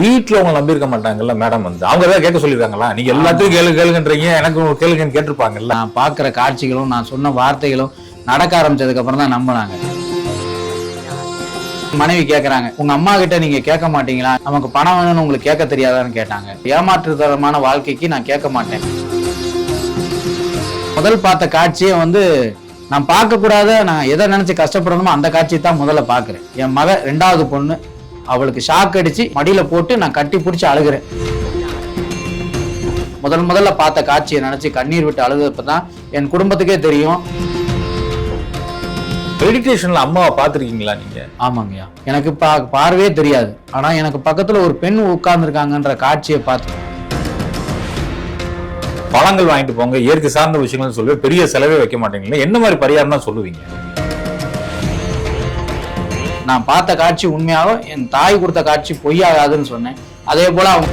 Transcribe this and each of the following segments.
வீட்டுல உங்களை நம்பியிருக்க மாட்டாங்கல்ல மேடம் வந்து. அவங்க ஏதாவது கேட்க சொல்லிருக்காங்களா நீங்க எல்லாத்தையும் கேளு கேளுங்கன்றீங்க. எனக்கு கேளுங்கன்னு கேட்டிருப்பாங்கல்ல. நான் பார்க்குற காட்சிகளும் நான் சொன்ன வார்த்தைகளும் நடக்க ஆரம்பிச்சதுக்கு அப்புறம் தான் நம்பினாங்க. மனைவி கேட்குறாங்க உங்க அம்மா கிட்ட நீங்க கேட்க மாட்டீங்களா? நமக்கு பணம் வேணும்னு உங்களுக்கு கேட்க தெரியாதான்னு கேட்டாங்க. ஏமாற்றுத்தரமான வாழ்க்கைக்கு நான் கேட்க மாட்டேன். முதல் பார்த்த காட்சியை வந்து நான் பார்க்க கூடாத நான் எதை நினைச்சு கஷ்டப்படணுமோ அந்த காட்சியை தான் முதல்ல பார்க்குறேன். என் மக ரெண்டாவது பொண்ணு அவளுக்கு ஷாக் அடிச்சு மடியில போட்டு நான் கட்டி பிடிச்சி அழுகிறேன். முதல் முதல்ல பார்த்த காட்சியை நினைச்சு கண்ணீர் விட்டு அழுதப்ப தான் என் குடும்பத்துக்கே தெரியும். மெடிடேஷன்ல அம்மாவை பார்த்திருக்கீங்களா நீங்க? ஆமாங்கய்யா. எனக்கு பா பார்வையே தெரியாது. ஆனா எனக்கு பக்கத்துல ஒரு பெண் உட்கார்ந்துருக்காங்கன்ற காட்சியை பார்த்து பழங்கள் வாங்கிட்டு போங்க. இயற்கை சார்ந்த விஷயங்கள் சொல்லி பெரிய செலவே வைக்க மாட்டீங்களா. என்ன மாதிரி பரிகாரம் தான் சொல்லுவீங்க? நான் பார்த்த காட்சி உண்மையாகவும் என் தாய் கொடுத்த காட்சி பொய்யாகாதுன்னு சொன்னேன். அதே போல அவங்க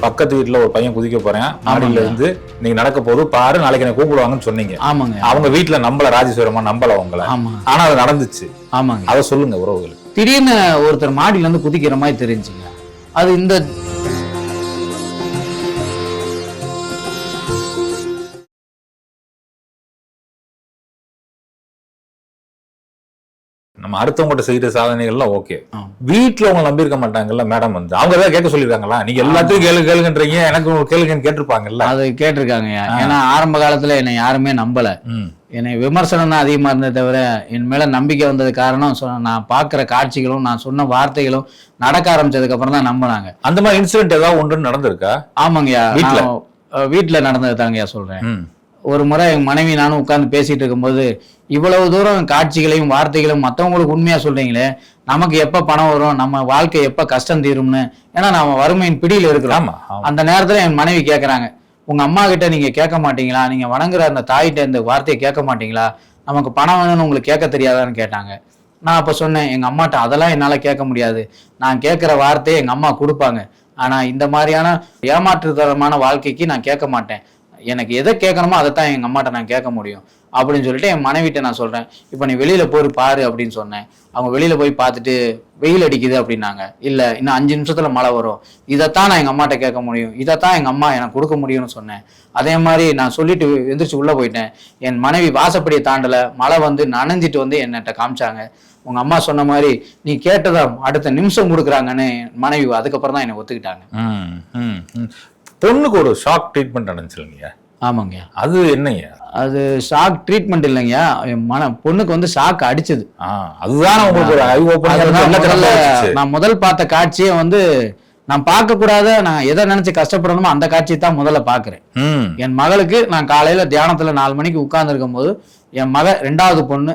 பக்கத்து வீட்டுல ஒரு பையன் குதிக்க போறேன். மாடியில இருந்து நீங்க நடக்க போது பாரு நாளைக்கு என்ன கூப்பிடுவாங்கன்னு சொன்னீங்க. ஆமாங்க. அவங்க வீட்டுல நம்பல ராஜேஸ்வரமா நம்பல அவங்கள. ஆனா அது நடந்துச்சு. ஆமாங்க. அதை சொல்லுங்க உறவுகளுக்கு. திடீர்னு ஒருத்தர் மாடியில இருந்து குதிக்கிற மாதிரி தெரிஞ்சுங்க. அது இந்த நம்ம அடுத்தவங்ககிட்ட செய்யற சாதனைகள்லாம் ஓகே. வீட்டுல உங்களை நம்பியிருக்க மாட்டாங்கல்ல மேடம் வந்து. அவங்க ஏதாவது கேட்க சொல்லிருக்காங்களா நீங்க எல்லாத்தையும் கேளு கேளுங்கன்றீங்க. எனக்கு கேளுங்கன்னு கேட்டிருப்பாங்கல்ல. அது கேட்டிருக்காங்க. ஏன்னா ஆரம்ப காலத்துல என்னை யாருமே நம்பல. என்னை விமர்சனம் தான் அதிகமாக இருந்தே தவிர என் மேலே நம்பிக்கை வந்தது காரணம் நான் பார்க்குற காட்சிகளும் நான் சொன்ன வார்த்தைகளும் நடக்க ஆரம்பிச்சதுக்கு அப்புறம் தான் நம்பினாங்க. அந்த மாதிரி இன்சிடென்ட் ஏதாவது ஒன்று நடந்திருக்கா? ஆமாங்கய்யா. அஹ், வீட்ல நடந்தது தாங்கய்யா சொல்றேன். ம். ஒரு முறை என் மனைவி நானும் உட்கார்ந்து பேசிட்டு இருக்கும்போது இவ்வளவு தூரம் காட்சிகளையும் வார்த்தைகளையும் மற்றவங்களுக்கு உண்மையா சொல்றீங்களே நமக்கு எப்ப பணம் வரும் நம்ம வாழ்க்கை எப்ப கஷ்டம் தீரும்னு ஏன்னா நம்ம வறுமையின் பிடியில இருக்கிறோம். அந்த நேரத்துல என் மனைவி கேக்குறாங்க உங்க அம்மா கிட்ட நீங்க கேட்க மாட்டீங்களா? நீங்க வணங்குற அந்த தாயிட்ட இந்த வார்த்தையை கேட்க மாட்டீங்களா? நமக்கு பணம் வேணும்னு உங்களுக்கு கேட்க தெரியாதான்னு கேட்டாங்க. நான் அப்ப சொன்னேன் எங்க அம்மாட்ட அதெல்லாம் என்னால கேட்க முடியாது. நான் கேட்கிற வார்த்தையை எங்க அம்மா கொடுப்பாங்க. ஆனா இந்த மாதிரியான ஏமாற்றுத்தரமான வாழ்க்கைக்கு நான் கேட்க மாட்டேன். எனக்கு எதை கேட்கணுமோ அதை தான் எங்க அம்மாட்ட நான் கேட்க முடியும். அப்படின்னு சொல்லிட்டு என் மனைவிட்ட நான் சொல்றேன். இப்போ நீ வெளியில போய் பாரு அப்படின்னு சொன்னேன். அவங்க வெளியில போய் பார்த்துட்டு வெயில் அடிக்குது அப்படின்னாங்க. இல்ல இன்னும் அஞ்சு நிமிஷத்துல மழை வரும். இதைத்தான் நான் எங்க அம்மாட்ட கேட்க முடியும். இதைத்தான் எங்க அம்மா எனக்கு கொடுக்க முடியும்னு சொன்னேன். அதே மாதிரி நான் சொல்லிட்டு எந்திரிச்சு உள்ள போயிட்டேன். என் மனைவி வாசப்படியை தாண்டல. மழை வந்து நனைஞ்சிட்டு வந்து என்னட்ட காமிச்சாங்க. உங்க அம்மா சொன்ன மாதிரி நீ கேட்டதா அடுத்த நிமிஷம் கொடுக்குறாங்கன்னு மனைவி அதுக்கப்புறம் தான் என்னை ஒத்துக்கிட்டாங்க. பொண்ணுக்கு ஒரு ஷாக் ட்ரீட்மெண்ட் நடந்துச்சுங்க ஆமாங்க. அது என்னங்க? அது ஷாக் ட்ரீட்மெண்ட் இல்லைங்கய்யா என் மன பொண்ணுக்கு வந்து ஷாக் அடிச்சது. அதுதான் உங்களுக்கு நான் முதல் பார்த்த காட்சியை வந்து நான் பார்க்க கூடாத நான் எதை நினைச்சு கஷ்டப்படணுமோ அந்த காட்சியை தான் முதல்ல பார்க்கிறேன். ம். என் மகளுக்கு நான் காலையில தியானத்துல நாலு மணிக்கு உட்கார்ந்துருக்கும் போது என் மக ரெண்டாவது பொண்ணு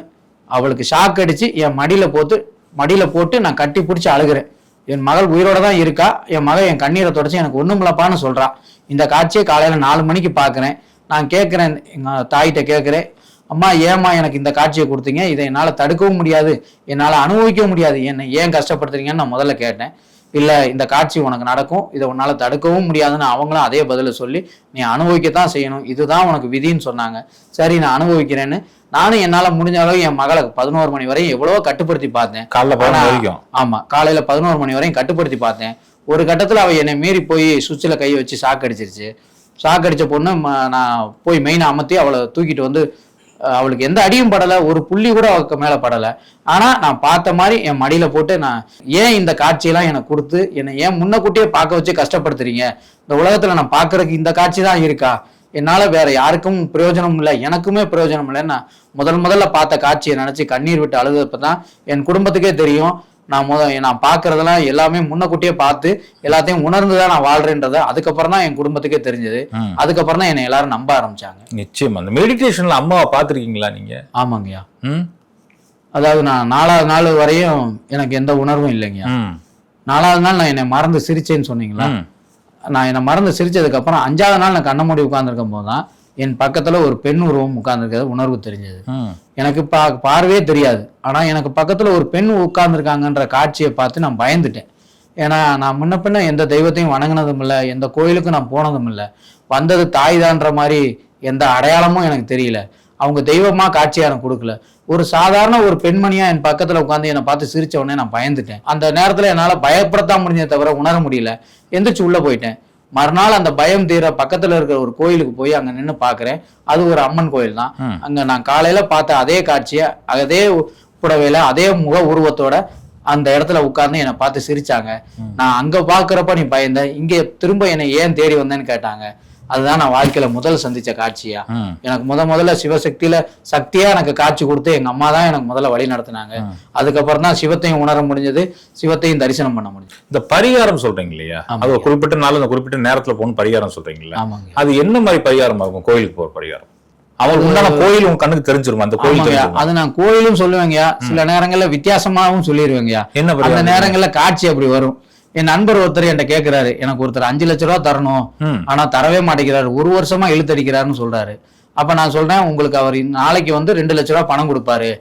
அவளுக்கு ஷாக் அடிச்சு என் மடியில போட்டு மடியில போட்டு நான் கட்டி பிடிச்சி அழுகிறேன். என் மகள் உயிரோட தான் இருக்கா? என் மகள் என் கண்ணீரை தொடச்சி எனக்கு ஒண்ணுமில்லப்பான்னு சொல்கிறான் இந்த காட்சியை காலையில் நாலு மணிக்கு பார்க்குறேன் நான் கேட்குறேன் எங்கள் தாயிட்ட கேட்குறேன் அம்மா ஏம்மா எனக்கு இந்த காட்சியை கொடுத்தீங்க? இதை என்னால் தடுக்கவும் முடியாது. என்னால் அனுபவிக்கவும் முடியாது. என்னை ஏன் கஷ்டப்படுத்துறீங்கன்னு நான் முதல்ல கேட்டேன். இல்லை இந்த காட்சி உனக்கு நடக்கும் இதை உன்னால் தடுக்கவும் முடியாதுன்னு அவங்களும் அதே பதிலை சொல்லி நீ அனுபவிக்கத்தான் செய்யணும். இதுதான் உனக்கு விதின்னு சொன்னாங்க. சரி நான் அனுபவிக்கிறேன்னு. நானும் என்னால் முடிஞ்ச அளவு என் மகளை பதினோரு மணி வரையும் எவ்வளவோ கட்டுப்படுத்தி பார்த்தேன். காலைல பதினொரு ஆனா- வரைக்கும்? ஆமா காலையில பதினோரு மணி வரையும் கட்டுப்படுத்தி பார்த்தேன். ஒரு கட்டத்துல அவ என்னை மீறி போய் சுவிட்சில் கை வச்சு ஷாக் அடிச்ச பொண்ணு நான் போய் மெயினை அமர்த்தி அவளை தூக்கிட்டு வந்து அவளுக்கு எந்த அடியும் படல ஒரு புள்ளி கூட அவளுக்கு மேல படல. ஆனா நான் பார்த்த மாதிரி என் மடியில போட்டு நான் ஏன் இந்த காட்சியெல்லாம் எனக்கு கொடுத்து என்னை ஏன் முன்னக்கூட்டியே பார்க்க வச்சு கஷ்டப்படுத்துறீங்க? இந்த உலகத்துல நான் பார்க்கறதுக்கு இந்த காட்சி தான் இருக்கா? என்னால வேற யாருக்கும் பிரயோஜனம் இல்லை எனக்குமே பிரயோஜனம் இல்லை நான் முதல் முதல்ல பார்த்த காட்சியை நினைச்சு கண்ணீர் விட்டு அழுதப்ப தான் என் குடும்பத்துக்கே தெரியும். நான் முத நான் பார்க்கறதெல்லாம் எல்லாமே முன்னக்கூட்டியே பார்த்து எல்லாத்தையும் உணர்ந்து தான் நான் வாழ்றேன்றத அதுக்கப்புறம் தான் என் குடும்பத்துக்கே தெரிஞ்சது. அதுக்கப்புறம் தான் என்னை எல்லாரும் நம்ப ஆரம்பிச்சாங்க. நிச்சயமா. அந்த மெடிடேஷன்ல அம்மாவை பார்த்திருக்கீங்களா நீங்க? ஆமாங்கய்யா. அதாவது நான் நாலாவது நாள் வரையும் எனக்கு எந்த உணர்வும் இல்லைங்கய்யா. நாலாவது நாள் நான் என்னை மறந்து சிரிச்சேன்னு சொன்னீங்களா. நான் என்னை மறந்து சிரிச்சதுக்கு அப்புறம் அஞ்சாவது நாள் நான் கண்ண மூடி உட்கார்ந்துருக்கும் போது தான் என் பக்கத்துல ஒரு பெண் உருவம் உட்கார்ந்துருக்கிறது உணர்வு தெரிஞ்சது. எனக்கு பா பார்வையே தெரியாது. ஆனா எனக்கு பக்கத்துல ஒரு பெண் உட்கார்ந்துருக்காங்கன்ற காட்சியை பார்த்து நான் பயந்துட்டேன். ஏன்னா நான் முன்ன பின்ன எந்த தெய்வத்தையும் வணங்கினதும் இல்லை எந்த கோயிலுக்கும் நான் போனதும் இல்லை. வந்தது தாய் தான்ற மாதிரி எந்த அடையாளமும் எனக்கு தெரியல. அவங்க தெய்வமா காட்சியா எனக்கு கொடுக்கல. ஒரு சாதாரண ஒரு பெண்மணியா என் பக்கத்துல உட்காந்து என்னை பார்த்து சிரிச்ச உடனே நான் பயந்துட்டேன். அந்த நேரத்துல என்னால பயப்படத்தான் முடிஞ்சே தவிர உணர முடியல. எந்திரிச்சு உள்ள போயிட்டேன். மறுநாள் அந்த பயம் தீர பக்கத்துல இருக்கிற ஒரு கோயிலுக்கு போய் அங்க நின்னு பாக்குறேன். அது ஒரு அம்மன் கோயில் தான். அங்க நான் காலையில பார்த்த அதே காட்சியை அதே புடவையில அதே முக உருவத்தோட அந்த இடத்துல உட்கார்ந்து என்னை பார்த்து சிரிச்சாங்க. நான் அங்க பாக்குறப்ப நீ பயந்த இங்க திரும்ப என்னை ஏன் தேடி வந்தேன்னு கேட்டாங்க. அதுதான் நான் வாழ்க்கையில முதல் சந்திச்ச காட்சியா. எனக்கு முத முதல்ல சிவசக்தியில சக்தியா எனக்கு காட்சி கொடுத்து எங்க அம்மா தான் எனக்கு முதல்ல வழி நடத்தினாங்க. அதுக்கப்புறம் தான் சிவத்தையும் உணர முடிஞ்சது சிவத்தையும் தரிசனம் பண்ண முடிஞ்சது. இந்த பரிகாரம் சொல்றீங்க இல்லையா? அது குறிப்பிட்ட நாள் அந்த குறிப்பிட்ட நேரத்துல போகணும் பரிகாரம் ஆமாங்க. அது என்ன மாதிரி பரிகாரமா இருக்கும்? கோயிலுக்கு போற பரிகாரம். அவங்களுக்கு உண்டான கோயில் உங்க கண்ணுக்கு தெரிஞ்சிருமா? அந்த கோயில் அது நான் கோயிலும் சொல்லுவேங்கய்யா. சில நேரங்கள்ல வித்தியாசமாவும் சொல்லிடுவேங்கய்யா என்ன அந்த நேரங்கள்ல காட்சி அப்படி வரும். என் நண்பர் ஒருத்தர் என்கிட்ட கேக்குறாரு எனக்கு ஒருத்தர் அஞ்சு லட்ச ரூபா தரணும். ஆனா தரவே மாட்டேங்கிறாரு. ஒரு வருஷமா இழுத்தடிக்கிறாருன்னு சொல்றாரு. அப்ப நான் சொல்றேன் உங்களுக்கு அவர் நாளைக்கு வந்து ரெண்டு லட்ச ரூபா பணம் கொடுப்பாரு.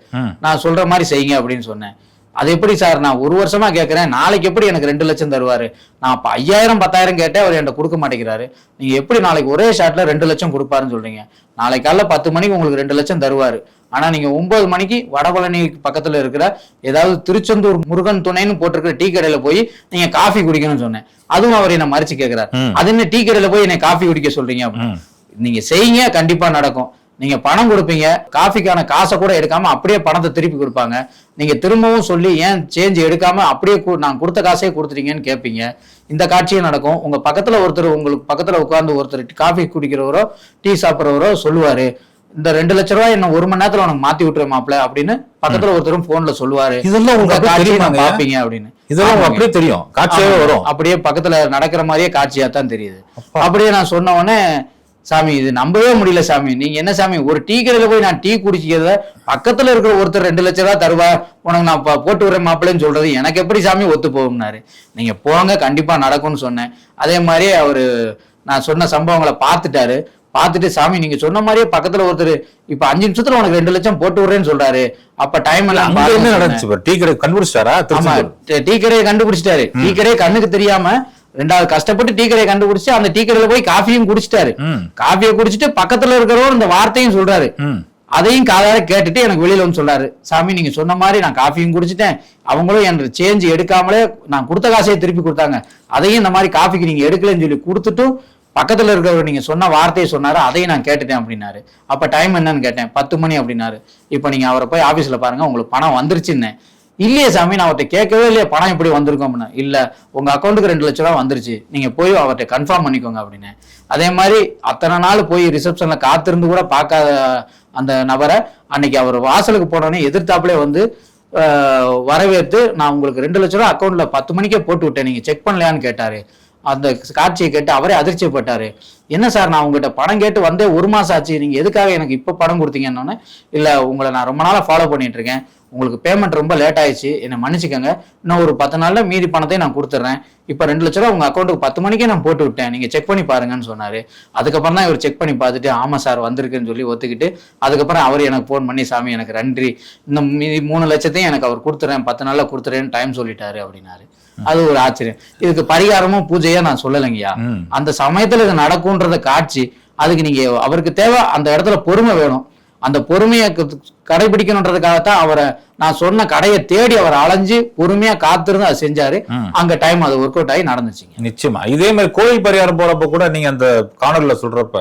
நான் சொல்ற மாதிரி செய்யுங்க அப்படின்னு சொன்னேன். அது எப்படி சார்? நான் ஒரு வருஷமா கேட்கறேன் நாளைக்கு எப்படி எனக்கு ரெண்டு லட்சம் தருவாரு? நான் அப்ப ஐயாயிரம் பத்தாயிரம் கேட்டேன் அவர் என்கிட்ட கொடுக்க மாட்டேங்கிறாரு. நீங்க எப்படி நாளைக்கு ஒரே ஷாட்ல ரெண்டு லட்சம் கொடுப்பாருன்னு சொல்றீங்க? நாளைக்கு காலைல பத்து மணிக்கு உங்களுக்கு ரெண்டு லட்சம் தருவாரு. ஆனா நீங்க ஒன்பது மணிக்கு வடபழனி பக்கத்துல இருக்கிற ஏதாவது திருச்செந்தூர் முருகன் துணைன்னு போட்டிருக்கிற டீ கடையில போய் நீங்க காஃபி குடிக்கணும்னு சொன்னேன். அதுவும் அவர் என்ன மறைச்சு கேட்கிறாரு. அது என்ன டீ கடையில போய் என்னை காஃபி குடிக்க சொல்றீங்க அப்படின்னு. ம். நீங்க செய்யுங்க கண்டிப்பா நடக்கும். நீங்க பணம் கொடுப்பீங்க காஃபிக்கான காசை கூட எடுக்காம அப்படியே பணத்தை திருப்பி கொடுப்பாங்க. நீங்க திரும்பவும் சொல்லி ஏன் சேஞ்ச் எடுக்காம அப்படியே நான் கொடுத்த காசே கொடுத்துட்டீங்கன்னு கேட்பீங்க இந்த காட்சியும் நடக்கும். உங்க பக்கத்துல ஒருத்தர் உங்களுக்கு பக்கத்துல உட்கார்ந்து ஒருத்தர் காஃபி குடிக்கிறவரோ டீ சாப்பிட்றவரோ சொல்லுவாரு. இந்த ரெண்டு லட்ச ரூபாய் என்ன ஒரு மணி நேரத்துல உனக்கு மாத்தி விட்டுரு மாப்ள அப்படின்னு பக்கத்துல ஒருத்தரும் போன்ல சொல்லுவாரு. இதெல்லாம் உங்க உங்களுக்கு தெரியுமாங்க? பாப்பீங்க அப்படின்னு. இதெல்லாம். அப்படியே தெரியும். காட்சியாவே. வரும். அப்படியே பக்கத்துல நடக்கிற மாதிரியே காட்சியா தான் தெரியுது. அப்படியே நான் சொன்ன உடனே சாமி இது நம்பவே முடியல சாமி. நீங்க என்ன சாமி ஒரு டீ கடையில போய் நான் டீ குடிக்கிறத பக்கத்துல இருக்கிற ஒருத்தர் ரெண்டு லட்ச ரூபா தருவா? உனக்கு நான் போட்டு விடுறேன் மாப்பிள்ளைன்னு சொல்றது எனக்கு எப்படி சாமி ஒத்து போகும்னாரு. நீங்க போங்க கண்டிப்பா நடக்கும்னு சொன்னேன். அதே மாதிரியே அவரு நான் சொன்ன சம்பவங்களை பார்த்துட்டாரு. பார்த்துட்டு சாமி நீங்க சொன்ன மாதிரியே பக்கத்துல ஒருத்தர் இப்ப அஞ்சு நிமிஷத்துல உனக்கு ரெண்டு லட்சம் போட்டு விடுறேன்னு சொல்றாரு. அப்ப டைம் எல்லாம் என்ன. நடந்துச்சு? டீ கடை கண்டுபிடிச்சிட்டாரா? ஆமா டீ- கடையை கண்டுபிடிச்சிட்டாரு. டீ கடையை கண்ணுக்கு தெரியாம ரெண்டாவது கஷ்டப்பட்டு டீ கடையை கண்டுபிடிச்சு அந்த டீ கடையில போய் காஃபியும் குடிச்சிட்டாரு. காஃபியை குடிச்சிட்டு பக்கத்துல இருக்கிறவர் இந்த வார்த்தையும் சொல்றாரு. அதையும் காதால கேட்டுட்டு எனக்கு வெளியில வந்து சொல்றாரு சாமி நீங்க சொன்ன மாதிரி நான் காஃபியும் குடிச்சிட்டேன். அவங்களும் என் சேஞ்ச் எடுக்காமலே நான் கொடுத்த காசையே திருப்பி கொடுத்தாங்க. அதையும் இந்த மாதிரி காஃபிக்கு நீங்க எடுக்கலன்னு சொல்லி கொடுத்துட்டும் பக்கத்தில் இருக்கிறவர் நீங்கள் சொன்ன வார்த்தையை சொன்னார் அதையும் நான் கேட்டுட்டேன் அப்படின்னாரு. அப்போ டைம் என்னன்னு கேட்டேன். பத்து மணி அப்படின்னாரு. இப்போ நீங்கள் அவரை போய் ஆஃபீஸில் பாருங்கள் உங்களுக்கு பணம் வந்துருச்சுன்னேன் இல்லையே சாமி நான் அவர்கிட்ட கேட்கவே இல்லையே பணம் இப்படி வந்திருக்கும் அப்படின்னா. இல்லை உங்கள் அக்கௌண்ட்டுக்கு ரெண்டு லட்ச ரூபா வந்துருச்சு. நீங்கள் போய் அவர்கிட்ட கன்ஃபார்ம் பண்ணிக்கோங்க அப்படின்னு. அதே மாதிரி அத்தனை நாள் போய் ரிசப்ஷனில் காத்திருந்து கூட பார்க்காத அந்த நபரை அன்னைக்கு அவர் வாசலுக்கு போனோடனே எதிர்த்தாப்புலே வந்து வரவேற்று நான் உங்களுக்கு ரெண்டு லட்ச ரூபா அக்கௌண்ட்ல பத்து மணிக்கே போட்டு விட்டேன் நீங்க செக் பண்ணலையான்னு கேட்டாரு. அந்த காட்சியை கேட்டு அவரே அதிர்ச்சிப்பட்டாரு என்ன சார் நான் உங்ககிட்ட படம் கேட்டு வந்தே ஒரு மாசம் ஆச்சு நீங்க எதுக்காக எனக்கு இப்ப படம் கொடுத்தீங்கன்னு இல்ல உங்களை நான் ரொம்ப நாளா ஃபாலோ பண்ணிட்டு இருக்கேன் உங்களுக்கு பேமெண்ட் ரொம்ப லேட் ஆயிடுச்சு. என்னை மன்னிச்சுக்கோங்க. இன்னும் ஒரு பத்து நாள்ல மீதி பணத்தையும் நான் கொடுத்துட்றேன். இப்போ ரெண்டு லட்ச ரூபா உங்க அக்கௌண்ட்டுக்கு பத்து மணிக்கே நான் போட்டு விட்டேன். நீங்க செக் பண்ணி பாருங்கன்னு சொன்னாரு. அதுக்கப்புறம் தான் இவர் செக் பண்ணி பார்த்துட்டு ஆமா சார் வந்திருக்குன்னு சொல்லி ஒத்துக்கிட்டு அதுக்கப்புறம் அவர் எனக்கு ஃபோன் பண்ணி சாமி எனக்கு நன்றி. இந்த மீதி மூணு லட்சத்தையும் எனக்கு அவர் கொடுத்துறேன் பத்து நாள்ல கொடுத்துறேன்னு டைம் சொல்லிட்டாரு அப்படின்னாரு. அது ஒரு ஆச்சரியம். இதுக்கு பரிகாரமும் பூஜையா நான் சொல்லலைங்கய்யா. அந்த சமயத்துல இது நடக்கும்ன்றத காட்சி அதுக்கு நீங்க அவருக்கு தேவை அந்த இடத்துல பொறுமை வேணும். அந்த பொறுமையை கடைபிடிக்கணுன்றதுக்காகத்தான் அவரை நான் சொன்ன கடையை தேடி அவர் அலைஞ்சு பொறுமையா காத்திருந்து அதை செஞ்சாரு. அங்க டைம் அது ஒர்க் அவுட் ஆகி நடந்துச்சுங்க. நிச்சயமா. இதே மாதிரி கோயில் பரிகாரம் போறப்ப கூட நீங்க அந்த காணொலியில சொல்றப்ப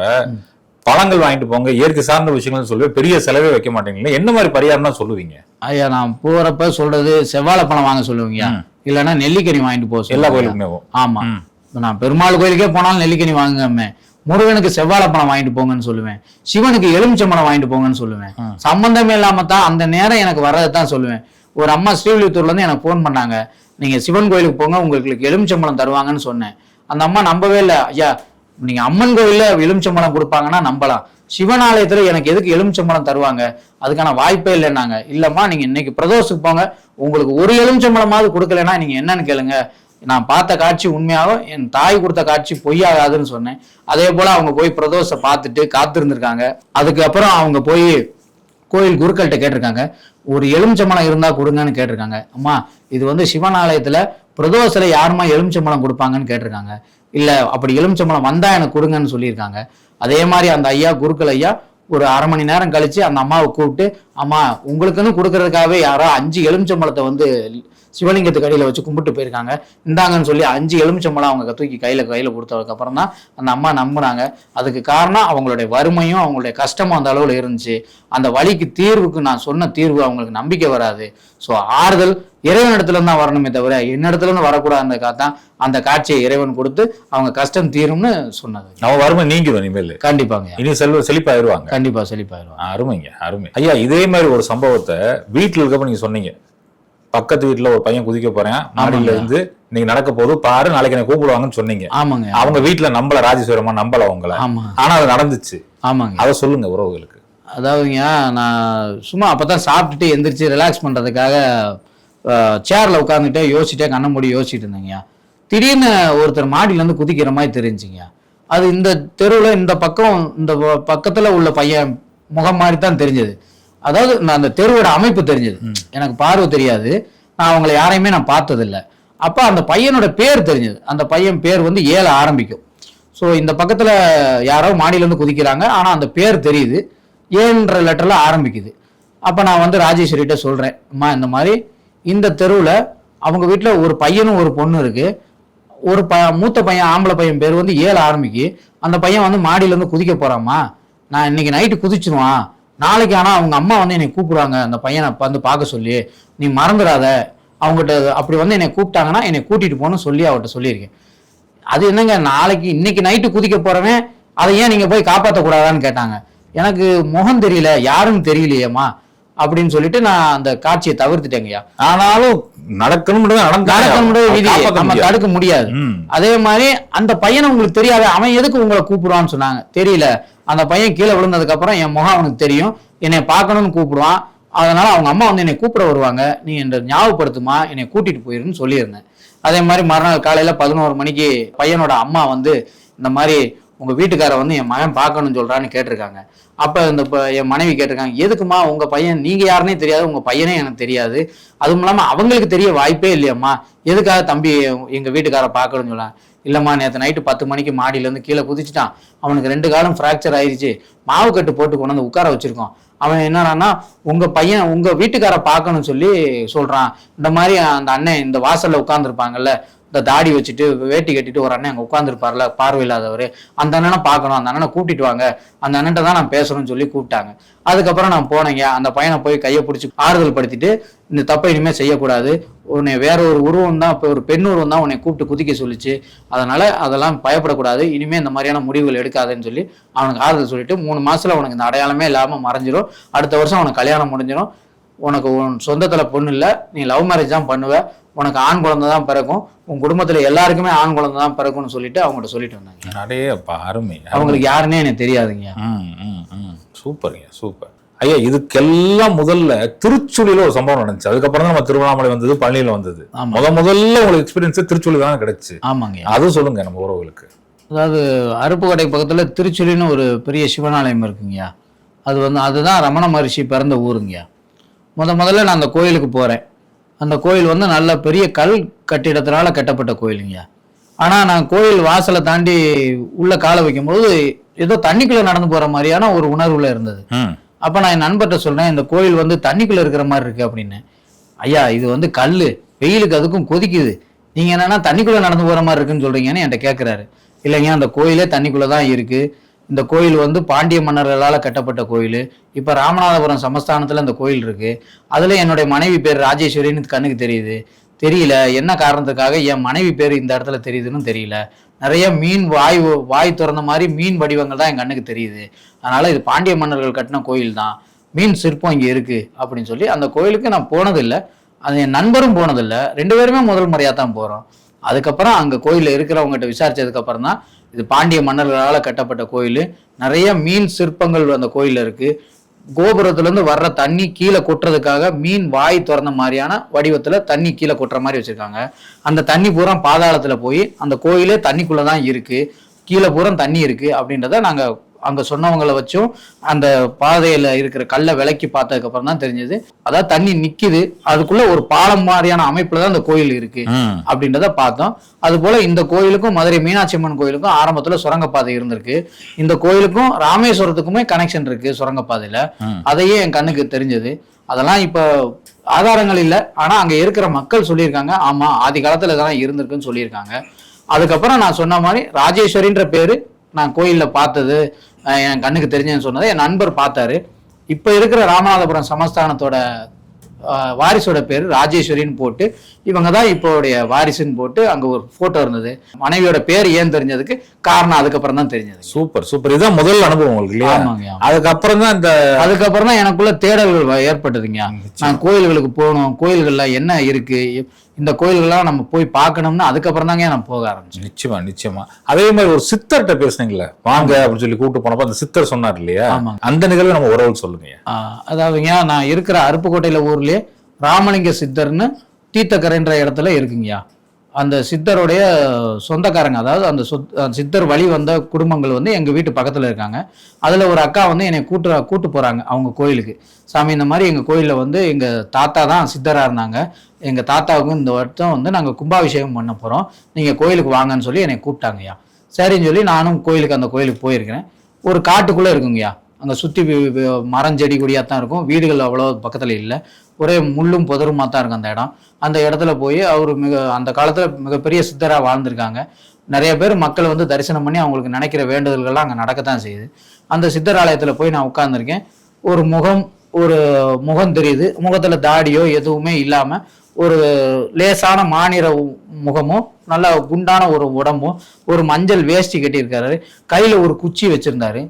பழங்கள் வாங்கிட்டு போங்க இயற்கை சார்ந்த விஷயங்கள் சொல்லி பெரிய செலவே வைக்க மாட்டீங்களா. என்ன மாதிரி பரிகாரம் தான் சொல்லுவீங்க? ஐயா நான் போறப்ப சொல்றது செவ்வாழைப்பழம் வாங்க சொல்லுவீங்க இல்லைன்னா நெல்லிக்கனி வாங்கிட்டு போக எல்லா. கோயிலுக்குமே ஆமா. இப்ப நான் பெருமாள் கோயிலுக்கே போனாலும் நெல்லிக்கனி வாங்குங்க முருகனுக்கு செவ்வாழைப்பழம் வாங்கிட்டு போங்கன்னு சொல்லுவேன். சிவனுக்கு எலுமிச்சம்பழம் வாங்கிட்டு போங்கன்னு சொல்லுவேன். சம்பந்தமே இல்லாம தான் அந்த நேரம் எனக்கு வர்றதை தான் சொல்லுவேன். ஒரு அம்மா ஸ்ரீவில்லிபுத்தூர்ல இருந்து எனக்கு ஃபோன் பண்ணாங்க. நீங்க சிவன் கோயிலுக்கு போங்க உங்களுக்கு எலுமிச்சம்பழம் தருவாங்கன்னு சொன்னேன். அந்த அம்மா நம்பவே இல்லை. ஐயா நீங்க அம்மன் கோயில்ல எலுமிச்சம்பழம் கொடுப்பாங்கன்னா நம்பலாம். சிவன் ஆலயத்துல எனக்கு எதுக்கு எலுமிச்சம்பழம் தருவாங்க? அதுக்கான வாய்ப்பே இல்லைன்னாங்க. இல்லம்மா நீங்க இன்னைக்கு பிரதோஷத்துக்கு போங்க. உங்களுக்கு ஒரு எலுமிச்சம்பளமாவது கொடுக்கலன்னா நீங்க என்னன்னு கேளுங்க. நான் பார்த்த காட்சி உண்மையாகவும் என் தாய் கொடுத்த காட்சி பொய்யாகாதுன்னு சொன்னேன். அதே போல அவங்க போய் பிரதோஷத்தை பார்த்துட்டு காத்திருந்திருக்காங்க. அதுக்கப்புறம் அவங்க போய் கோயில் குருக்கள்கிட்ட கேட்டிருக்காங்க. ஒரு எலுமிச்சம்பழம் இருந்தா கொடுங்கன்னு கேட்டிருக்காங்க. அம்மா இது வந்து சிவன் ஆலயத்துல பிரதோஷத்துல யாருமா எலுமிச்சம்பளம் கொடுப்பாங்கன்னு கேட்டிருக்காங்க. இல்ல அப்படி எலுமிச்சம்பளம் வந்தா எனக்கு கொடுங்கன்னு சொல்லியிருக்காங்க. அதே மாதிரி அந்த ஐயா குருக்கள் ஐயா ஒரு அரை மணி நேரம் கழிச்சு அந்த அம்மாவை கூப்பிட்டு அம்மா உங்களுக்குன்னு கொடுக்கறதுக்காகவே யாரோ அஞ்சு எலுமிச்சம்பழத்தை வந்து சிவலிங்கத்துக்கு அடியில வச்சு கும்பிட்டு போயிருக்காங்க. இந்தாங்கன்னு சொல்லி அஞ்சு எலுமிச்சம்பழம் அவங்க தூக்கி கையில கையில கொடுத்ததுக்கு அப்புறம் தான் அந்த அம்மா நம்புனாங்க. அதுக்கு காரணம் அவங்களுடைய வறுமையும் அவங்களுடைய கஷ்டமும் அந்த அளவுல இருந்துச்சு. அந்த வழிக்கு தீர்வுக்கு நான் சொன்ன தீர்வு அவங்களுக்கு நம்பிக்கை வராது. ஸோ ஆறுதல் இறைவனிடத்துல இருந்து தான் வரணுமே தவிர என்னிடத்துல இருந்து வரக்கூடாதுக்காக தான் அந்த காட்சியை இறைவன் கொடுத்து அவங்க கஷ்டம் தீரும்னு சொன்னது. நம்ம வறுமை நீங்கிடும் இனிமேல். கண்டிப்பாங்க. இனி செல்வ செழிப்பாயிருவாங்க. கண்டிப்பா செழிப்பாயிருவாங்க. அருமைங்க அருமை. ஐயா இதே மாதிரி ஒரு சம்பவத்தை வீட்டுல இருக்கப்ப நீங்க சொன்னீங்க. பக்கத்து வீட்டுல ஒரு பையன் குதிக்க போறேன். மாடியில இருந்து இன்னைக்கு நடக்க போகுது. பாரு நாளைக்கு என்ன கூப்பிடுவாங்கன்னு சொன்னீங்க. ஆமாங்க. அவங்க வீட்டுல நம்பல ராஜேஸ்வரமா நம்பல அவங்கள. ஆனா அது நடந்துச்சு. ஆமாங்க. அதை சொல்லுங்க உறவுகளுக்கு. அதாவதுங்க நான் சும்மா அப்பதான் சாப்பிட்டுட்டு எந்திரிச்சு ரிலாக்ஸ் பண்றதுக்காக சேர்ல உட்காந்துட்டே யோசிச்சுட்டே கண்ண மூடி யோசிச்சுட்டு இருந்தேங்க. திடீர்னு ஒருத்தர் மாடியில இருந்து குதிக்கிற மாதிரி தெரிஞ்சுங்க. அது இந்த தெருவில் இந்த பக்கம் இந்த பக்கத்துல உள்ள பையன் முகம் மாதிரி தான் தெரிஞ்சது. அதாவது நான் அந்த தெருவோட அமைப்பு தெரிஞ்சது. எனக்கு பார்வை தெரியாது. நான் அவங்கள யாரையுமே நான் பார்த்ததில்ல. அப்ப அந்த பையனோட பேர் தெரிஞ்சது. அந்த பையன் பேர் வந்து ஏழ ஆரம்பிக்கும். ஸோ இந்த பக்கத்துல யாரோ மாடியில இருந்து குதிக்கிறாங்க. ஆனா அந்த பேர் தெரியுது. ஏன்ற லெட்டர்ல ஆரம்பிக்குது. அப்ப நான் வந்து ராஜேஸ்வரிகிட்ட சொல்றேன். அம்மா இந்த மாதிரி இந்த தெருவுல அவங்க வீட்டுல ஒரு பையனும் ஒரு பொண்ணு இருக்கு. ஒரு ப மூத்த பையன் ஆம்பளை பையன் பேர் வந்து ஏழு ஆரம்பிக்கு. அந்த பையன் வந்து மாடியில இருந்து குதிக்க போறாமா நான் இன்னைக்கு நைட்டு குதிச்சிருவான். நாளைக்கு ஆனால் அவங்க அம்மா வந்து என்னை கூப்பிடுவாங்க அந்த பையனை வந்து பார்க்க சொல்லி நீ மறந்துடாத. அவங்ககிட்ட அப்படி வந்து என்னை கூப்பிட்டாங்கன்னா என்னை கூட்டிட்டு போகணும்னு சொல்லி அவர்கிட்ட சொல்லியிருக்கேன். அது என்னங்க நாளைக்கு இன்னைக்கு நைட்டு குதிக்க போறவன் அதை ஏன் நீங்க போய் காப்பாற்றக்கூடாதான்னு கேட்டாங்க. எனக்கு முகம் தெரியல யாருன்னு தெரியலையேம்மா. அப்படின்னு சொல்லிட்டு நான் அந்த காட்சியை தவிர்த்துட்டேங்கய்யா. ஆனாலும் நடக்கணும் நடக்க விதி நம்ம தடுக்க முடியாது. அதே மாதிரி அந்த பையனை உங்களுக்கு தெரியாது. அவன் எதுக்கு உங்களை கூப்பிடுவான்னு சொன்னாங்க. தெரியல. அந்த பையன் கீழே விழுந்ததுக்கு அப்புறம் என் முகம் அவனுக்கு தெரியும். என்னை பார்க்கணும்னு கூப்பிடுவான். அதனால அவங்க அம்மா வந்து என்னை கூப்பிட வருவாங்க. நீ என்னை ஞாபகப்படுத்துமா? என்னை கூட்டிட்டு போயிருன்னு சொல்லியிருந்தேன். அதே மாதிரி மறுநாள் காலையில பதினோரு மணிக்கு பையனோட அம்மா வந்து இந்த மாதிரி உங்கள் வீட்டுக்காரை வந்து என் மகன் பார்க்கணும்னு சொல்கிறான்னு கேட்டிருக்காங்க. அப்போ இந்த இப்போ என் மனைவி கேட்டிருக்காங்க எதுக்குமா உங்கள் பையன் நீங்கள் யாருன்னே தெரியாது உங்கள் பையனே எனக்கு தெரியாது. அதுவும் இல்லாமல் அவங்களுக்கு தெரிய வாய்ப்பே இல்லையம்மா. எதுக்காக தம்பி எங்கள் வீட்டுக்காரை பார்க்கணும்னு சொல்கிறான் இல்லைம்மா நேற்று நைட்டு பத்து மணிக்கு மாடியிலேருந்து கீழே குதிச்சுட்டான். அவனுக்கு ரெண்டு காலம் ஃப்ராக்சர் ஆயிடுச்சு மாவு கட்டு போட்டு கொண்டு வந்து உட்கார வச்சுருக்கோம். அவன் என்னன்னா உங்கள் பையன் உங்கள் வீட்டுக்காரை பார்க்கணும்னு சொல்லி சொல்கிறான் இந்த மாதிரி அந்த அண்ணன் இந்த வாசலில் உட்காந்துருப்பாங்கல்ல இந்த தாடி வச்சுட்டு வேட்டி கட்டிட்டு ஒரு அண்ணன் அங்கே உட்காந்துருப்பார்ல பார்வையில்லாதவர். அந்த அண்ணனை பார்க்கணும் அந்த அண்ணனை கூட்டிட்டு வாங்க. அந்த அண்ணன்ட்ட தான் நான் பேசணும்னு சொல்லி கூப்பிட்டாங்க. அதுக்கப்புறம் நான் போனேங்க. அந்த பையனை போய் கையை பிடிச்சி ஆறுதல் படுத்திட்டு இந்த தப்பை இனிமேல் செய்யக்கூடாது. உன்னை வேற ஒரு உருவம் தான் இப்போ ஒரு பெண் உருவம் தான் உன்னை கூப்பிட்டு குதிக்க சொல்லிச்சு. அதனால அதெல்லாம் பயப்படக்கூடாது. இனிமேல் இந்த மாதிரியான முடிவுகள் எடுக்காதேன்னு சொல்லி அவனுக்கு ஆறுதல் சொல்லிட்டு மூணு மாசத்துல உனக்கு இந்த அடையாளமே இல்லாமல் மறைஞ்சிடும் அடுத்த வருஷம் அவனுக்கு கல்யாணம் முடிஞ்சிடும் உனக்கு உன் சொந்தத்தில் பொண்ணு இல்லை. நீ லவ் மேரேஜ் தான் பண்ணுவேன் உனக்கு ஆண் குழந்தை தான் பிறக்கும் உன் குடும்பத்துல எல்லாருக்குமே ஆண் குழந்தை தான் பிறக்கும்னு சொல்லிட்டு அவங்ககிட்ட சொல்லிட்டு வந்தாங்க. அப்பா அருமை அவங்களுக்கு யாருன்னே எனக்கு தெரியாதுங்க. சூப்பர்ங்க சூப்பர். ஐயா இதுக்கெல்லாம் முதல்ல திருச்சுழியில ஒரு சம்பவம் நடந்துச்சு. அதுக்கப்புறம் தான் நம்ம திருவண்ணாமலை வந்தது பழனியில வந்தது. முத முதல்ல உங்களுக்கு எக்ஸ்பீரியன்ஸ் திருச்சுழி தான் கிடைச்சு. ஆமாங்க. அதுவும் சொல்லுங்க நம்ம உறவுகளுக்கு. அதாவது அருப்புக்கோட்டை பக்கத்துல திருச்சுழின்னு ஒரு பெரிய சிவனாலயம் இருக்குங்கய்யா அது வந்து அதுதான் ரமண மகரிஷி பிறந்த ஊருங்கய்யா முத முதல்ல நான் அந்த கோயிலுக்கு போறேன். அந்த கோயில் வந்து நல்ல பெரிய கல் கட்டிடத்தினால கட்டப்பட்ட கோயிலுங்கய்யா ஆனா நான் கோயில் வாசலை தாண்டி உள்ள காலை வைக்கும்போது ஏதோ தண்ணிக்குள்ள நடந்து போற மாதிரியான ஒரு உணர்வுல இருந்தது. அப்ப நான் என் நண்பர்கிட்ட சொல்றேன் இந்த கோயில் வந்து தண்ணிக்குள்ள இருக்கிற மாதிரி இருக்கு அப்படின்னு. ஐயா இது வந்து கல்லு வெயிலுக்கு அதுக்கும் கொதிக்குது. நீங்க என்னன்னா தண்ணிக்குள்ள நடந்து போற மாதிரி இருக்குன்னு சொல்றீங்கன்னு என்கிட்ட கேட்கிறாரு இல்லைங்க அந்த கோயிலே தண்ணிக்குள்ள தான் இருக்கு. இந்த கோயில் வந்து பாண்டிய மன்னர்களால் கட்டப்பட்ட கோயில். இப்போ ராமநாதபுரம் சமஸ்தானத்தில் இந்த கோயில் இருக்குது அதில் என்னுடைய மனைவி பேர் ராஜேஸ்வரின்னு கண்ணுக்கு தெரியுது. தெரியல என்ன காரணத்துக்காக என் மனைவி பேர் இந்த இடத்துல தெரியுதுன்னு தெரியல. நிறைய மீன் வாய் வாய் திறந்த மாதிரி மீன் வடிவங்கள் தான் என் கண்ணுக்கு தெரியுது. அதனால் இது பாண்டிய மன்னர்கள் கட்டின கோயில் தான். மீன் சிற்பம் இங்கே இருக்குது அப்படின்னு சொல்லி அந்த கோயிலுக்கு நான் போனதில்லை. அது என் நண்பரும் போனதில்லை. ரெண்டு பேருமே முதல் முறையாக தான் போகிறோம் அதுக்கப்புறம் அங்கே கோயிலில் இருக்கிறவங்ககிட்ட விசாரிச்சதுக்கு அப்புறம் தான் இது பாண்டிய மன்னர்களால் கட்டப்பட்ட கோயில். நிறைய மீன் சிற்பங்கள் அந்த கோயிலில் இருக்கு. கோபுரத்துலேருந்து வர்ற தண்ணி கீழே கொட்டுறதுக்காக மீன் வாய் திறந்த மாதிரியான வடிவத்தில் தண்ணி கீழே கொட்டுற மாதிரி வச்சுருக்காங்க. அந்த தண்ணி பூரா பாதாளத்தில் போய் அந்த கோயிலே தண்ணிக்குள்ளே தான் இருக்கு. கீழே பூரா தண்ணி இருக்கு அப்படின்றத நாங்கள் அங்க சொன்னவங்களை வச்சும் அந்த பாதையில இருக்கிற கல்லை விலக்கி பார்த்ததுக்கு அப்புறம் தான் தெரிஞ்சது. அதாவது தண்ணி நிக்குது அதுக்குள்ள ஒரு பாலம் மாதிரியான அமைப்புல தான் அந்த கோயில் இருக்கு. அப்படின்றத பார்த்தோம். அது போல இந்த கோயிலுக்கும் மதுரை மீனாட்சி அம்மன் கோயிலுக்கும் ஆரம்பத்துல சுரங்கப்பாதை இருந்திருக்கு. இந்த கோயிலுக்கும் ராமேஸ்வரத்துக்குமே கனெக்ஷன் இருக்கு சுரங்கப்பாதையில. அதையே என் கண்ணுக்கு தெரிஞ்சது. அதெல்லாம் இப்ப ஆதாரங்கள் இல்லை. ஆனா அங்க இருக்கிற மக்கள் சொல்லியிருக்காங்க ஆமா ஆதி காலத்துல இதெல்லாம் இருந்திருக்குன்னு சொல்லியிருக்காங்க. அதுக்கப்புறம் நான் சொன்ன மாதிரி ராஜேஸ்வரின்ற பேரு நான் கோயில்ல பார்த்தது. என் கண்ணுக்கு தெரிஞ்சதுன்னு சொன்னதை என் நண்பர் பார்த்தாரு. இப்ப இருக்கிற ராமநாதபுரம் சமஸ்தானத்தோட வாரிசோட பேரு ராஜேஸ்வரின்னு போட்டு இவங்க தான் இப்போடைய வாரிசுன்னு போட்டு அங்க ஒரு போட்டோ இருந்தது. மனைவியோட பேர் ஏன் தெரிஞ்சதுக்கு காரணம் அதுக்கப்புறம் தான் தெரிஞ்சது. Super super. இதுதான் முதல் அனுபவம் உங்களுக்கு இல்லையா. அதுக்கப்புறம் தான் இந்த அதுக்கப்புறம் தான் எனக்குள்ள தேடல்கள் ஏற்பட்டதுங்க. நான் கோயில்களுக்கு போகணும். கோயில்கள்ல என்ன இருக்கு? இந்த கோயில்கள்லாம் நம்ம போய் பார்க்கணும்னு அதுக்கப்புறம் தாங்க நான் போக ஆரம்பிச்சேன் நிச்சயமா நிச்சயமா. அதே மாதிரி ஒரு சித்தர்கிட்ட பேசுனீங்கல்ல வாங்க அப்படின்னு சொல்லி கூட்டு போனப்ப அந்த சித்தர் சொன்னார் இல்லையா. அந்த நிகழ்வு நம்ம உறவு சொல்லுங்க அதாவதுங்க நான் இருக்கிற அருப்புக்கோட்டையில ஊர்லயே ராமலிங்க சித்தர்னு தீர்த்தக்கரைன்ற இடத்துல இருக்குங்கய்யா. அந்த சித்தருடைய சொந்தக்காரங்க அதாவது அந்த சொத் அந்த சித்தர் வழி வந்த குடும்பங்கள் வந்து எங்கள் வீட்டு பக்கத்தில் இருக்காங்க. அதில் ஒரு அக்கா வந்து என்னை கூட்டு கூட்டு போகிறாங்க அவங்க கோயிலுக்கு. சாமி இந்த மாதிரி எங்கள் கோயிலில் வந்து எங்கள் தாத்தா தான் சித்தராக இருந்தாங்க. எங்கள் தாத்தாவுக்கும் இந்த வருஷம் வந்து நாங்கள் கும்பாபிஷேகம் பண்ண போகிறோம் நீங்கள் கோயிலுக்கு வாங்கன்னு சொல்லி என்னை கூப்பிட்டாங்கய்யா. சரின்னு சொல்லி நானும் கோயிலுக்கு அந்த கோயிலுக்கு போயிருக்கிறேன். ஒரு காட்டுக்குள்ளே இருக்குங்கய்யா. அங்கே சுற்றி மரம் செடி கொடியாக தான் இருக்கும். வீடுகள் அவ்வளோ பக்கத்தில் இல்லை. ஒரே முள்ளும் புதருமா தான் இருக்கும் அந்த இடம். அந்த இடத்துல போய் அவர் மிக அந்த காலத்தில் மிகப்பெரிய சித்தராக வாழ்ந்திருக்காங்க. நிறைய பேர் மக்கள் வந்து தரிசனம் பண்ணி அவங்களுக்கு நினைக்கிற வேண்டுதல்கள்லாம் அங்கே நடக்கத்தான் செய்யுது. அந்த சித்தர் ஆலயத்தில் போய் நான் உட்காந்துருக்கேன் ஒரு முகம் ஒரு முகம் தெரியுது. முகத்தில் தாடியோ எதுவுமே இல்லாமல் ஒரு லேசான மாநிற முகமும் நல்ல குண்டான ஒரு உடம்பும் ஒரு மஞ்சள் வேஷ்டி கட்டியிருக்காரு. கையில ஒரு குச்சி வச்சிருந்தாரு.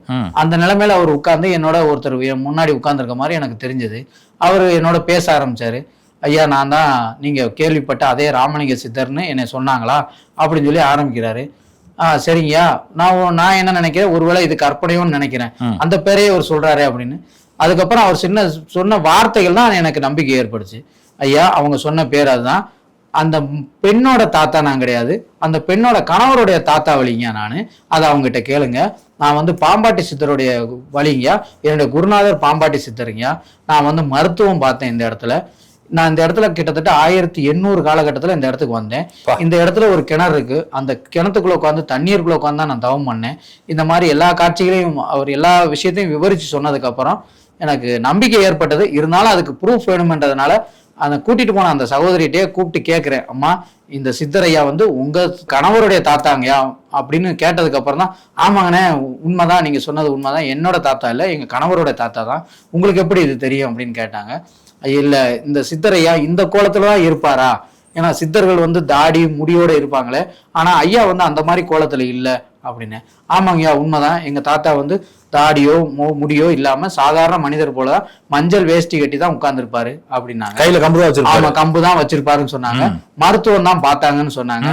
அந்த நிலைமையில அவர் உட்கார்ந்து என்னோட ஒருத்தர் முன்னாடி உட்கார்ந்திருக்க மாதிரி எனக்கு தெரிஞ்சது. அவர் என்னோட பேச ஆரம்பிச்சாரு. ஐயா நான் தான் நீங்க கேள்விப்பட்ட அதே ராமலிங்க சித்தர்னு என்னை சொன்னாங்களா? அப்படின்னு சொல்லி ஆரம்பிக்கிறாரு. ஆ சரிங்கய்யா. நான் நான் என்ன நினைக்கிறேன்? ஒருவேளை இது கற்பனையோன்னு நினைக்கிறேன். அந்த பேரையே அவர் சொல்றாரு அப்படின்னு. அதுக்கப்புறம் அவர் சின்ன சொன்ன வார்த்தைகள் தான் எனக்கு நம்பிக்கை ஏற்படுச்சு. ஐயா அவங்க சொன்ன பேர் அதுதான். அந்த பெண்ணோட தாத்தா நான் கிடையாது. அந்த பெண்ணோட கணவருடைய தாத்தா வழிங்க நான். அதை அவங்ககிட்ட கேளுங்க. நான் வந்து பாம்பாட்டி சித்தருடைய வழிங்கயா என்னுடைய குருநாதர் பாம்பாட்டி சித்தருங்கயா நான் வந்து மருத்துவம் பார்த்தேன் இந்த இடத்துல. நான் இந்த இடத்துல கிட்டத்தட்ட ஆயிரத்தி எண்ணூறு காலகட்டத்தில் இந்த இடத்துக்கு வந்தேன். இந்த இடத்துல ஒரு கிணறு இருக்கு. அந்த கிணத்துக்குள்ள உட்காந்து தண்ணீருக்குள்ள உட்காந்து தான் நான் தவம் பண்ணேன். இந்த மாதிரி எல்லா காட்சிகளையும் அவர் எல்லா விஷயத்தையும் விவரிச்சு சொன்னதுக்கு அப்புறம் எனக்கு நம்பிக்கை ஏற்பட்டது. இருந்தாலும் அதுக்கு ப்ரூஃப் வேணுமென்றதுனால அந்த கூட்டிட்டு போன அந்த சகோதரிகிட்டே கூப்பிட்டு கேட்குறேன் அம்மா இந்த சித்தரையா வந்து உங்க கணவருடைய தாத்தாங்கயா? அப்படின்னு கேட்டதுக்கு அப்புறம் தான் ஆமாங்கண்ணே உண்மைதான் நீங்க சொன்னது உண்மைதான். என்னோட தாத்தா இல்லை எங்க கணவரோட தாத்தா தான். உங்களுக்கு எப்படி இது தெரியும்? அப்படின்னு கேட்டாங்க. இல்லை இந்த சித்தரையா இந்த கோலத்துல தான் இருப்பாரா? ஏன்னா சித்தர்கள் வந்து தாடி முடியோட இருப்பாங்களே. ஆனா ஐயா வந்து அந்த மாதிரி கோலத்துல இல்லை. அப்படின்னு. ஆமாங்கய்யா உண்மைதான். எங்க தாத்தா வந்து தாடியோ மு- முடியோ இல்லாம சாதாரண மனிதர் போல மஞ்சள் வேஷ்டி கட்டி தான் உட்கார்ந்துருப்பாரு அப்படின்னாங்க. கையில கம்பு தான் ஆமா வச்சிருப்பாரு கம்பு தான் வச்சிருப்பாருன்னு சொன்னாங்க. மருத்துவம் தான் பார்த்தாங்கன்னு சொன்னாங்க.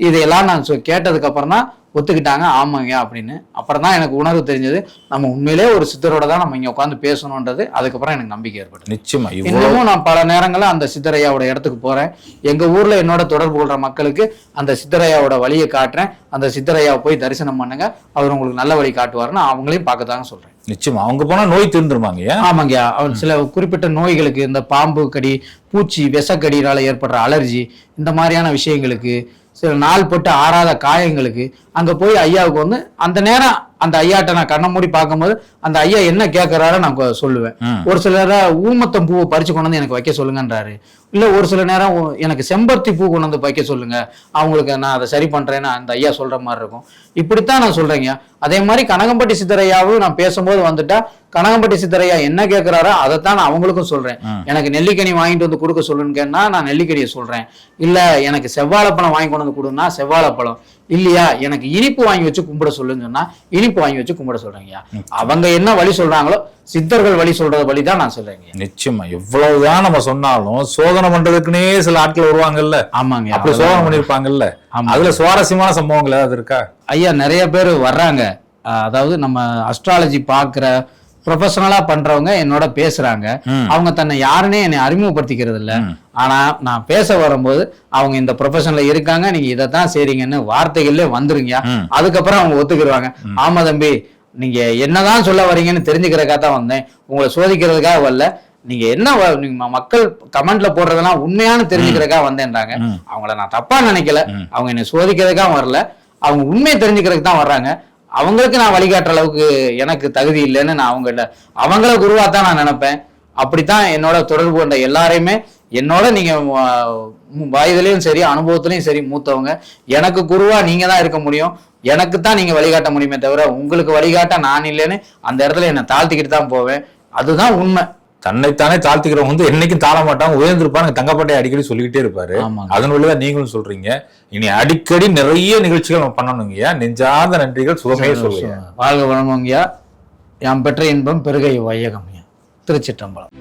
இதையெல்லாம் நான் கேட்டதுக்கு அப்புறம் தான் ஒத்துக்கிட்டாங்க ஆமாங்க அப்படின்னு. அப்புறம் தான் எனக்கு உணர்வு தெரிஞ்சது நம்ம உண்மையிலே ஒரு சித்தரோட தான் நம்ம இங்க உட்காந்து பேசணுன்றது அதுக்கப்புறம் எனக்கு நம்பிக்கை ஏற்பட்டது. நிச்சயமா இன்னமும் நான் பல நேரங்கள்ல அந்த சித்தரையாவோட இடத்துக்கு போறேன். எங்க ஊர்ல என்னோட தொடர்பு கொள்ற மக்களுக்கு அந்த சித்தரையாவோட வழியை காட்டுறேன். அந்த சித்தரையாவை போய் தரிசனம் பண்ணுங்க. அவர் உங்களுக்கு நல்ல வழி காட்டுவாருன்னு அவங்களையும் பார்க்கத்தாங்க சொல்றேன். நிச்சயமா அவங்க போனா நோய் தீர்ந்துருமாங்க ஏன்? ஆமாங்கய்யா அவர் சில குறிப்பிட்ட நோய்களுக்கு இந்த பாம்பு கடி பூச்சி விஷக்கடியினால ஏற்படுற அலர்ஜி இந்த மாதிரியான விஷயங்களுக்கு சில நாள் பட்டு ஆறாத காயங்களுக்கு அங்க போய் ஐயாவுக்கு வந்து அந்த நேரம் அந்த ஐயாட்ட நான் கண்ணை மூடி பார்க்கும்போது அந்த ஐயா என்ன கேட்கறாரோ நான் சொல்லுவேன். ஒரு சில நேரம் ஊமத்தம் பூவை பறிச்சு கொண்டு வந்து எனக்கு வைக்க சொல்லுங்கன்றாரு. இல்ல ஒரு சில நேரம் எனக்கு செம்பருத்தி பூ கொண்டு வந்து வைக்க சொல்லுங்க. அவங்களுக்கு நான் அதை சரி பண்றேன்னு அந்த ஐயா சொல்ற மாதிரி இருக்கும். இப்படித்தான் நான் சொல்றேங்க. அதே மாதிரி கனகம்பட்டி சித்தரையாவும் நான் பேசும்போது வந்துட்டா கனகம்பட்டி சித்தரையா என்ன கேட்கிறாரோ அதைத்தான் நான் அவங்களுக்கும் சொல்றேன். எனக்கு நெல்லிக்கனி வாங்கிட்டு வந்து கொடுக்க சொல்லுன்னு கேட்டா நான் நெல்லிக்கனியை சொல்றேன். இல்ல எனக்கு செவ்வாழைப்பழம் வாங்கி கொண்டு வந்து கொடுன்னா செவ்வாழைப்பழம். இல்லையா? எனக்கு இனிப்பு வாங்கி வச்சு கும்பிட சொல்லுன்னு சொன்னா இனிப்பு வாங்கி வச்சு கும்பிட சொல்றேங்கய்யா. அவங்க என்ன வழி சொல்றாங்களோ சித்தர்கள் வழி சொல்றது வழி தான் நான் சொல்றேங்க நிச்சயமா. எவ்வளவுதான் நம்ம சொன்னாலும் சோதனை பண்றதுக்குன்னே சில ஆட்கள் வருவாங்கல்ல? ஆமாங்க அப்படி சோதனை பண்ணிருப்பாங்கல்ல. அதுல சுவாரஸ்யமான சம்பவங்கள் ஏதாவது இருக்கா? ஐயா நிறைய பேர் வர்றாங்க. அதாவது நம்ம அஸ்ட்ராலஜி பார்க்குற ப்ரொஃபஷனலா பண்றவங்க என்னோட பேசுறாங்க. அவங்க தன்னை யாருன்னே என்னை அறிமுகப்படுத்திக்கிறது இல்ல. ஆனா நான் பேச வரும்போது அவங்க இந்த ப்ரொஃபஷன்ல இருக்காங்க நீங்க இதைத்தான் செய்றீங்கன்னு வார்த்தைகள்ல வந்துருங்க. அதுக்கப்புறம் அவங்க ஒத்துக்கிடுவாங்க ஆமா தம்பி நீங்க என்னதான் சொல்ல வரீங்கன்னு தெரிஞ்சுக்கிறதுக்காக தான் வந்தேன். உங்களை சோதிக்கிறதுக்காக வரல. நீங்க என்ன மக்கள் கமெண்ட்ல போடுறதெல்லாம் உண்மையான தெரிஞ்சுக்கிறதுக்காக வந்தேன்றாங்க. அவங்கள நான் தப்பா நினைக்கல. அவங்க என்னை சோதிக்கிறதுக்காக வரல. அவங்க உண்மையை தெரிஞ்சுக்கிறதுக்கு தான் வர்றாங்க. அவங்களுக்கு நான் வழிகாட்டுற அளவுக்கு எனக்கு தகுதி இல்லைன்னு நான் அவங்ககிட்ட அவங்கள குருவா தான் நான் நினைப்பேன். அப்படித்தான் என்னோட தொடர்பு கொண்ட எல்லாரையுமே என்னோட நீங்க வா- வயதுலயும் சரி அனுபவத்திலையும் சரி மூத்தவங்க எனக்கு குருவா நீங்க தான் இருக்க முடியும். எனக்கு தான் நீங்க வழிகாட்ட முடியுமே தவிர உங்களுக்கு வழிகாட்ட நான் இல்லைன்னு அந்த இடத்துல என்னை தாழ்த்திக்கிட்டு தான் போவேன். அதுதான் உண்மை. தன்னைத்தானே தாழ்த்திக்கிறவங்க வந்து என்னைக்கும் தாழ மாட்டாங்க உயர்ந்திருப்பாங்க தங்கப்பட்டை அடிக்கடி சொல்லிக்கிட்டே இருப்பாரு. அதன் வழிதான் நீங்களும் சொல்றீங்க. இனி அடிக்கடி நிறைய நிகழ்ச்சிகள் நம்ம பண்ணணுங்கய்யா. நெஞ்சார்ந்த நன்றிகள் சுகமே சொல்லுங்க வாழ்க வளமுங்கய்யா. யாம் பெற்ற இன்பம் பெருகை வையகம்யா. திருச்சிற்றம்பலம்.